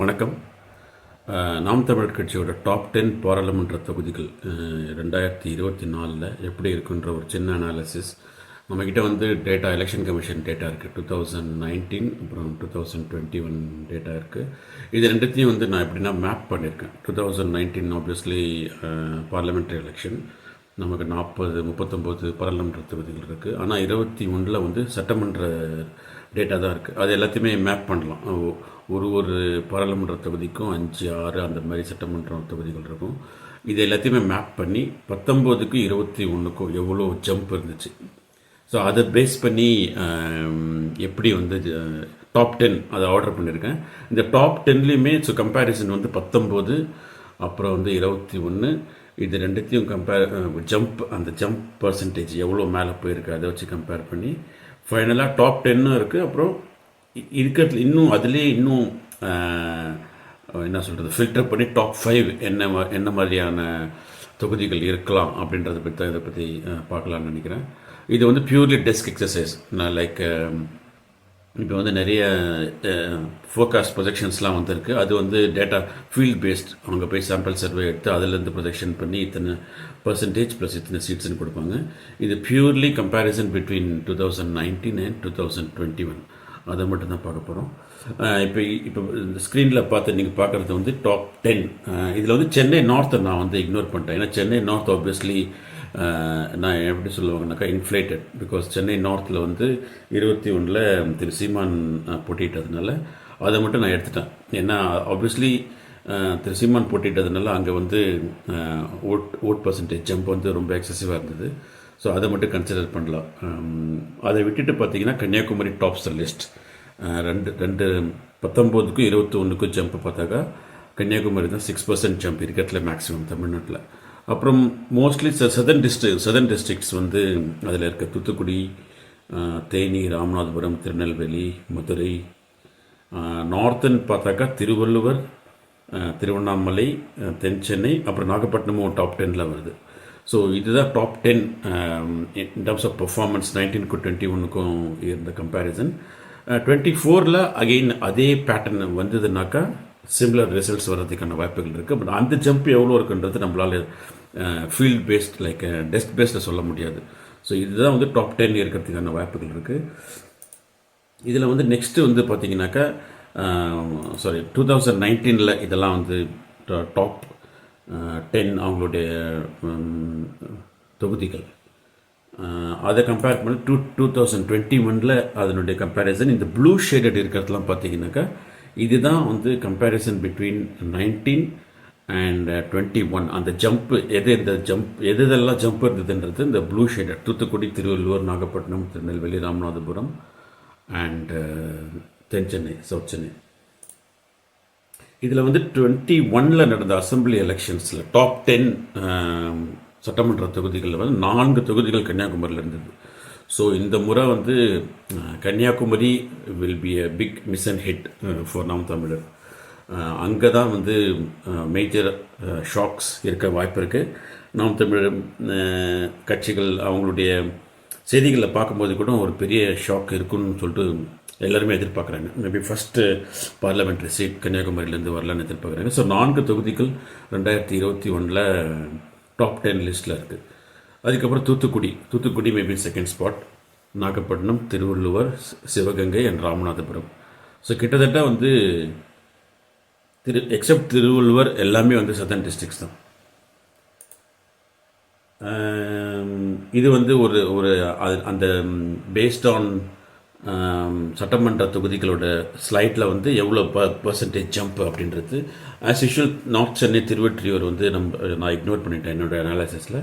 வணக்கம். நாம் தமிழர் கட்சியோட டாப் டென் பாராளுமன்ற தொகுதிகள் ரெண்டாயிரத்தி இருபத்தி நாலில் எப்படி இருக்குன்ற ஒரு சின்ன அனாலிசிஸ் நம்மக்கிட்ட வந்து டேட்டா எலெக்ஷன் கமிஷன் டேட்டா இருக்குது டூ தௌசண்ட் நைன்டீன் அப்புறம் two thousand twenty one data இருக்குது இது ரெண்டுத்தையும் வந்து நான் எப்படின்னா மேப் பண்ணியிருக்கேன். Two thousand nineteen obviously parliamentary election நமக்கு நாற்பது முப்பத்தொம்போது பாராளுமன்ற தொகுதிகள் இருக்குது ஆனால் இருபத்தி ஒன்றில் வந்து சட்டமன்ற டேட்டா தான் இருக்குது அது எல்லாத்தையுமே மேப் பண்ணலாம். ஒரு ஒரு பாராளுமன்ற தொகுதிக்கும் அஞ்சு ஆறு அந்த மாதிரி சட்டமன்ற தொகுதிகள் இருக்கும். இது எல்லாத்தையுமே மேப் பண்ணி பத்தொம்போதுக்கு இருபத்தி ஒன்றுக்கும் எவ்வளோ ஜம்ப் இருந்துச்சு. ஸோ அதை பேஸ் பண்ணி எப்படி வந்து டாப் டென் அதை ஆர்டர் பண்ணியிருக்கேன் இந்த டாப் டென்லேயுமே ஸோ கம்பேரிசன் வந்து பத்தொம்போது அப்புறம் வந்து இருபத்தி ஒன்று இது ரெண்டுத்தையும் கம்பேர் ஜம்ப் அந்த ஜம்ப் பர்சன்டேஜ் எவ்வளோ மேலே போயிருக்கு அதை வச்சு கம்பேர் பண்ணி ஃபைனலாக டாப் டென்னும் இருக்குது அப்புறம் இருக்கிறதுல இன்னும் அதுலேயே இன்னும் என்ன சொல்கிறது ஃபில்டர் பண்ணி டாப் ஃபைவ் என்ன மா- என்ன மாதிரியான தொகுதிகள் இருக்கலாம் அப்படின்றத பற்றி தான் இதை பற்றி பார்க்கலான்னு நினைக்கிறேன். இது வந்து பியூர்லி டெஸ்க் எக்ஸசைஸ் நான் லைக் இப்போ வந்து நிறைய ஃபோக்காஸ்ட் ப்ரொஜெக்ஷன்ஸ்லாம் வந்திருக்கு. அது வந்து டேட்டா ஃபீல்ட் பேஸ்ட் அவங்க போய் சாம்பிள் சர்வே எடுத்து அதிலேருந்து ப்ரொஜெக்ஷன் பண்ணி இத்தனை பர்சன்டேஜ் ப்ளஸ் இத்தனை சீட்ஸ்னு கொடுப்பாங்க. இது purely comparison between two thousand nineteen and two thousand twenty one அதை மட்டும் தான் பார்க்க போகிறோம் இப்போ இப்போ இந்த ஸ்க்ரீனில் பார்த்து நீங்கள் பார்க்குறது வந்து டாப் டென் இதில் வந்து சென்னை நார்த்தை நான் வந்து இக்னோர் பண்ணிட்டேன். ஏன்னா சென்னை நார்த் ஆப்வியஸ்லி நான் எப்படி சொல்லுவாங்கனாக்கா இன்ஃப்ளேட்டட் பிகாஸ் சென்னை நார்த்தில் வந்து இருபத்தி ஒன்றில் திரு சீமான் போட்டிட்டதுனால அதை மட்டும் நான் எடுத்துட்டேன். ஏன்னா ஆப்வியஸ்லி திரு சீமான் போட்டிட்டதுனால அங்கே வந்து ஓட் ஓட் பர்சன்டேஜ் ஜம்ப் வந்து ரொம்ப எக்ஸசிவாக இருந்தது. ஸோ அதை மட்டும் கன்சிடர் பண்ணலாம். அதை விட்டுட்டு பார்த்தீங்கன்னா கன்னியாகுமரி டாப்ஸ் லிஸ்ட் ரெண்டு ரெண்டு பத்தொம்போதுக்கும் இருபத்தி ஒன்றுக்கும் ஜம்ப் பார்த்தாக்கா கன்னியாகுமரி தான் சிக்ஸ் பர்சன்ட் ஜம்ப் இருக்கிறதுல மேக்ஸிமம் தமிழ்நாட்டில். அப்புறம் mostly southern district southern districts வந்து அதில் இருக்க தூத்துக்குடி தேனி ராமநாதபுரம் திருநெல்வேலி மதுரை நார்த்தன் பார்த்தாக்கா திருவள்ளுவர் திருவண்ணாமலை தென் சென்னை அப்புறம் நாகப்பட்டினமும் டாப் டெனில் வருது. ஸோ இதுதான் top ten in terms of performance நைன்டீனுக்கும் twenty ஒன்றுக்கும் இருந்த கம்பேரிசன் டுவெண்ட்டி ஃபோரில் அகெயின் அதே பேட்டர்ன் வந்ததுனாக்கா சிம்லர் ரிசல்ட்ஸ் வர்றதுக்கான வாய்ப்புகள் இருக்குது பட் அந்த ஜம்ப் எவ்வளோ இருக்குன்றது நம்மளால் ஃபீல்ட் பேஸ்ட் லைக் டெஸ்க் பேஸ்டில் சொல்ல முடியாது. ஸோ இதுதான் வந்து டாப் டென் இருக்கிறதுக்கான வாய்ப்புகள் இருக்குது இதில் வந்து நெக்ஸ்ட்டு வந்து பார்த்தீங்கன்னாக்கா சாரி டூ தௌசண்ட் நைன்டீனில் இதெல்லாம் வந்து டாப் டென் அவங்களுடைய தொகுதிகள். அதை கம்பேர் பண்ணி டூ டூ தௌசண்ட் டுவெண்ட்டி ஒனில் அதனுடைய கம்பேரிசன் இந்த ப்ளூ ஷேடட் இருக்கிறதுலாம் பார்த்தீங்கன்னாக்கா இதுதான் வந்து comparison between nineteen and twenty one அந்த ஜம்ப் எது இந்த ஜம்ப் எது இதெல்லாம் ஜம்ப் இருந்ததுன்றது இந்த blue shaded Thoothukudi Tiruvallur Nagapattinam Tirunelveli Ramanathapuram and uh, தென் சென்னை சவுத் சென்னை. இதில் வந்து டுவெண்ட்டி ஒனில் நடந்த அசெம்பிளி எலெக்ஷன்ஸில் டாப் டென் சட்டமன்ற தொகுதிகளில் வந்து நான்கு தொகுதிகள் கன்னியாகுமரியில் இருந்தது. ஸோ இந்த முறை வந்து uh, Kanyakumari will be a big miss and hit for Naam Tamilar. அங்கே தான் வந்து மேஜர் ஷாக்ஸ் இருக்க வாய்ப்பு இருக்குது நாம் தமிழ் கட்சிகள் அவங்களுடைய செய்திகளை பார்க்கும்போது கூட ஒரு பெரிய ஷாக் இருக்குன்னு சொல்லிட்டு எல்லாருமே எதிர்பார்க்குறாங்க. மேபி ஃபஸ்ட்டு பார்லமெண்ட்ரி சீட் கன்னியாகுமரியிலேருந்து வரலான்னு எதிர்பார்க்குறாங்க. ஸோ நான்கு தொகுதிகள் ரெண்டாயிரத்தி இருபத்தி ஒன்றில் டாப் டென் லிஸ்ட்டில் இருக்குது அதுக்கப்புறம் Thoothukudi. Thoothukudi maybe second spot Nagapattinam Thiruvalluvar Sivaganga and Ramanathapuram. So கிட்டத்தட்ட வந்து திரு எக்ஸப்ட் திருவள்ளுவர் எல்லாமே வந்து சதர்ன் டிஸ்ட்ரிக்ஸ் தான். இது வந்து ஒரு ஒரு அந்த பேஸ்ட் ஆன் சட்டமன்ற தொகுதிகளோட ஸ்லைட்டில் வந்து எவ்வளோ ப பர்சன்டேஜ் ஜம்ப் அப்படின்றது. As usual north Chennai Tiruvottiyur வந்து நம்ம நான் இக்னோர் பண்ணிட்டேன் என்னோட அனாலிசிஸில்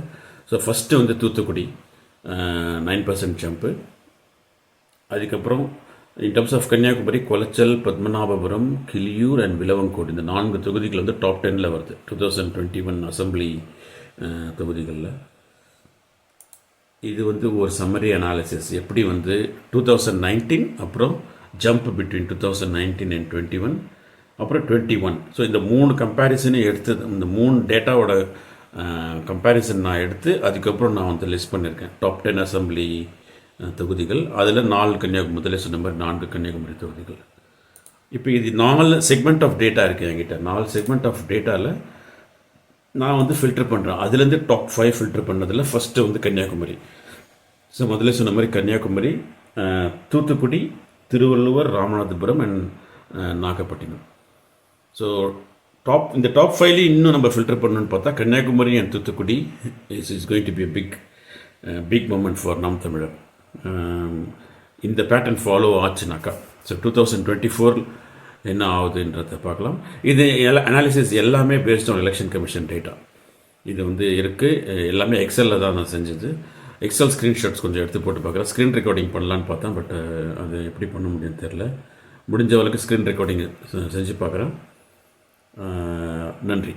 ஸோ ஃபஸ்ட்டு வந்து தூத்துக்குடி நைன் பர்சன்ட் ஜம்ப்பு அதுக்கப்புறம் in terms of Kanyakumari Colachel Padmanabhapuram Killiyoor and Vilavancode இந்த நான்கு தொகுதிகள் வந்து டாப் டெனில் வருது. Two thousand twenty one assembly தொகுதிகளில். இது வந்து ஒரு சம்மரி அனாலிசிஸ் எப்படி வந்து டூ தௌசண்ட் நைன்டீன் அப்புறம் jump between two thousand nineteen and twenty one அப்புறம் டுவெண்ட்டி ஒன் ஸோ இந்த மூணு கம்பேரிசனையும் எடுத்து இந்த மூணு டேட்டாவோட கம்பேரிசன் uh, நான் எடுத்து அதுக்கப்புறம் நான் வந்து லிஸ்ட் பண்ணியிருக்கேன் டாப் டென் அசம்பிளி தொகுதிகள். அதில் நாலு கன்னியாகுமரி முதலே சொன்ன மாதிரி நான்கு கன்னியாகுமரி தொகுதிகள். இப்போ இது நாலு செக்மெண்ட் ஆஃப் டேட்டா இருக்குது என்கிட்ட. நாலு செக்மெண்ட் ஆஃப் டேட்டாவில் நான் வந்து ஃபில்டர் பண்ணுறேன் அதுலேருந்து டாப் ஃபைவ் ஃபில்டர் பண்ணதில் ஃபஸ்ட்டு வந்து கன்னியாகுமரி. ஸோ முதல்ல சொன்ன மாதிரி Kanyakumari Thoothukudi Thiruvalluvar Ramanathapuram and Nagapattinam. So top இந்த டாப் ஃபைவ்லேயும் இன்னும் நம்ம ஃபில்டர் பண்ணணும்னு பார்த்தா Kanyakumari and Thoothukudi is is going to be big big moment for Naam Tamilar. Um, இந்த pattern follow ஆச்சுனாக்கா. So two thousand twenty four என்ன ஆகுதுன்றத பார்க்கலாம். இது அனாலிசிஸ் எல்லாமே based on election commission data இது வந்து இருக்குது எல்லாமே எக்ஸலில் தான் நான் செஞ்சது. எக்ஸல் ஸ்க்ரீன்ஷாட்ஸ் கொஞ்சம் எடுத்து போட்டு பார்க்குறேன் ஸ்க்ரீன் ரெக்கார்டிங் பண்ணலான்னு பார்த்தேன் பட் uh, அது எப்படி பண்ண முடியும்னு தெரில முடிஞ்ச அளவுக்கு ஸ்க்ரீன் ரெக்கார்டிங் செஞ்சு பார்க்குறேன். Uh, நன்றி.